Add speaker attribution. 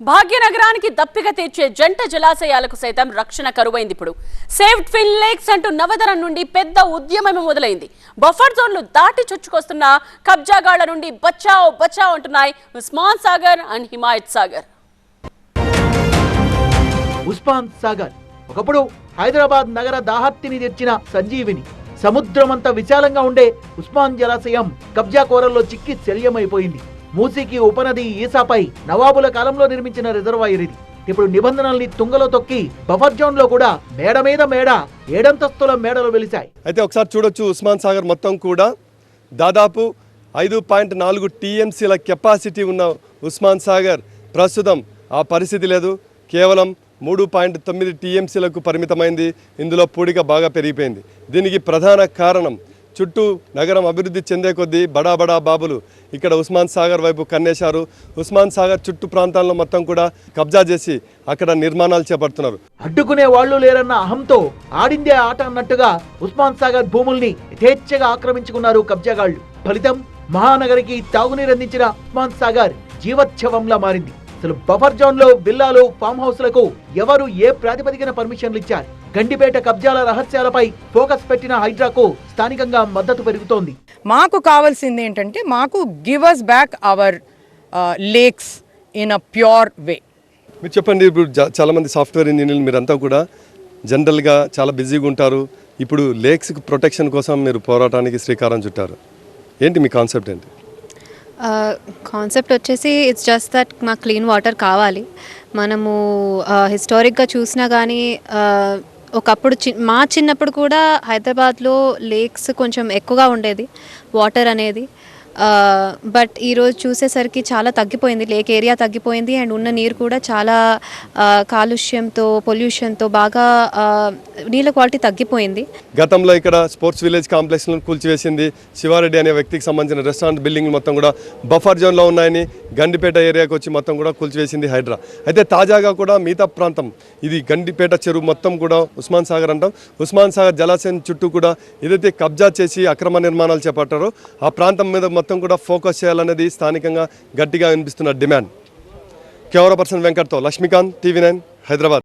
Speaker 1: భాగ్యనగరానికి దప్పిక తీర్చే జంట జలాశయాలకు సైతం రక్షణ కరువైంది ఇప్పుడు. సేఫ్ట్ ఫిన్ లేక్స్ అంటూ నవదరం నుండి పెద్ద ఉద్యమమే మొదలైంది. బఫర్ జోన్లు దాటి చొచ్చుకొస్తున్న కబ్జాగాళ్ళ నుండి బచావ్ బచావ్ అంటున్నాయి ఉస్మాన్ సాగర్ అండ్ హిమాయత్ సాగర్.
Speaker 2: ఉస్మాన్ సాగర్. ఒకప్పుడు హైదరాబాద్ నగర దాహత్తిని తెచ్చిన సంజీవిని. సముద్రమంత విశాలంగా ఉండే ఉస్మాన్ జలాశయం కబ్జా కోరల్లో చిక్కి శల్యమైపోయింది. మూసీకి ఉపనది ఈసాపై నవాబుల కాలంలో నిర్మించిన రిజర్వాయర్ ఇది. ఇప్పుడు నిబంధనల్ని తుంగలో తొక్కి బఫర్ జోన్లో కూడా మేడ మీద మేడ ఏడంతస్తుల మేడలు వెలిశాయి.
Speaker 3: అయితే ఒకసారి చూడొచ్చు ఉస్మాన్ సాగర్ మొత్తం కూడా. దాదాపు ఐదు పాయింట్ నాలుగు టీఎంసీల కెపాసిటీ ఉన్న ఉస్మాన్ సాగర్ ప్రస్తుతం ఆ పరిస్థితి లేదు. కేవలం మూడు పాయింట్ తొమ్మిది టీఎంసీలకు పరిమితమైంది. ఇందులో పూడిక బాగా పెరిగిపోయింది. దీనికి ప్రధాన కారణం చుట్టూ నగరం అభివృద్ధి చెందే కొద్దీ బడా బడా బాబులు. ఇక్కడ ఉస్మాన్ సాగర్ వైపు కన్నేశారు. ఉస్మాన్ సాగర్ చుట్టూ ప్రాంతాల్లో మొత్తం కూడా కబ్జా చేసి అక్కడ నిర్మాణాలు చేపడుతున్నారు.
Speaker 2: అడ్డుకునే వాళ్ళు లేరన్న అహంతో ఆడిందే ఆట అన్నట్టుగా ఉస్మాన్ సాగర్ భూముల్ని యథేచ్ఛగా ఆక్రమించుకున్నారు కబ్జాగాళ్ళు ఫలితం మహానగరికి తాగునీరు అందించిన ఉస్మాన్ సాగర్ జీవోత్సవంలా మారింది. అసలు బఫర్ జోన్లో విల్లాలు ఫామ్ హౌస్లకు ఎవరు ఏ ప్రాతిపదికన పర్మిషన్లు ఇచ్చారు? గండిపేట కబ్జాల రహస్యాలపై ఫోకస్ పెట్టిన హైడ్రాకు స్థానికంగా మద్దతు పెరుగుతోంది.
Speaker 4: మాకు కావాల్సింది ఏంటంటే మాకు give us back our lakes in a pure way
Speaker 3: మీరు చెప్పండి ఇప్పుడు చాలామంది సాఫ్ట్వేర్ ఇంజనీర్లు మీరంతా కూడా జనరల్గా చాలా బిజీగా ఉంటారు. ఇప్పుడు లేక్స్ ప్రొటెక్షన్ కోసం మీరు పోరాటానికి శ్రీకారం చుట్టారు. ఏంటి మీ కాన్సెప్ట్ ఏంటి?
Speaker 5: కాన్సెప్ట్ వచ్చేసి ఇట్స్ జస్ట్ దట్ మాకు క్లీన్ వాటర్ కావాలి. మనము హిస్టారిక్గా చూసినా కానీ ఒకప్పుడు చి మా చిన్నప్పుడు కూడా హైదరాబాద్లో లేక్స్ కొంచెం ఎక్కువగా ఉండేది వాటర్ అనేది. బట్ ఈరోజు చూసేసరికి చాలా తగ్గిపోయింది. లేక్ ఏరియా తగ్గిపోయింది. అండ్ ఉన్న నీరు కూడా చాలా కాలుష్యంతో పొల్యూషన్తో బాగా నీళ్ళ క్వాలిటీ తగ్గిపోయింది.
Speaker 3: గతంలో ఇక్కడ స్పోర్ట్స్ విలేజ్ కాంప్లెక్స్లో కూల్చివేసింది శివారెడ్డి అనే వ్యక్తికి సంబంధించిన రెస్టారెంట్ బిల్డింగ్ మొత్తం కూడా బఫర్ జోన్లో ఉన్నాయని గండిపేట ఏరియాకి వచ్చి మొత్తం కూడా కూల్చివేసింది హైడ్రా. అయితే తాజాగా కూడా మిగతా ప్రాంతం ఇది గండిపేట చెరువు మొత్తం కూడా ఉస్మాన్ సాగర్ అంటాం. ఉస్మాన్ సాగర్ జలాశయం చుట్టూ కూడా ఏదైతే కబ్జా చేసి అక్రమ నిర్మాణాలు చేపట్టారో ఆ ప్రాంతం మీద మొత్తం కూడా ఫోకస్ చేయాలనేది స్థానికంగా గట్టిగా వినిపిస్తున్న డిమాండ్. కెమెరా పర్సన్ వెంకట్తో లక్ష్మీకాంత్ టీవీ నైన్ హైదరాబాద్.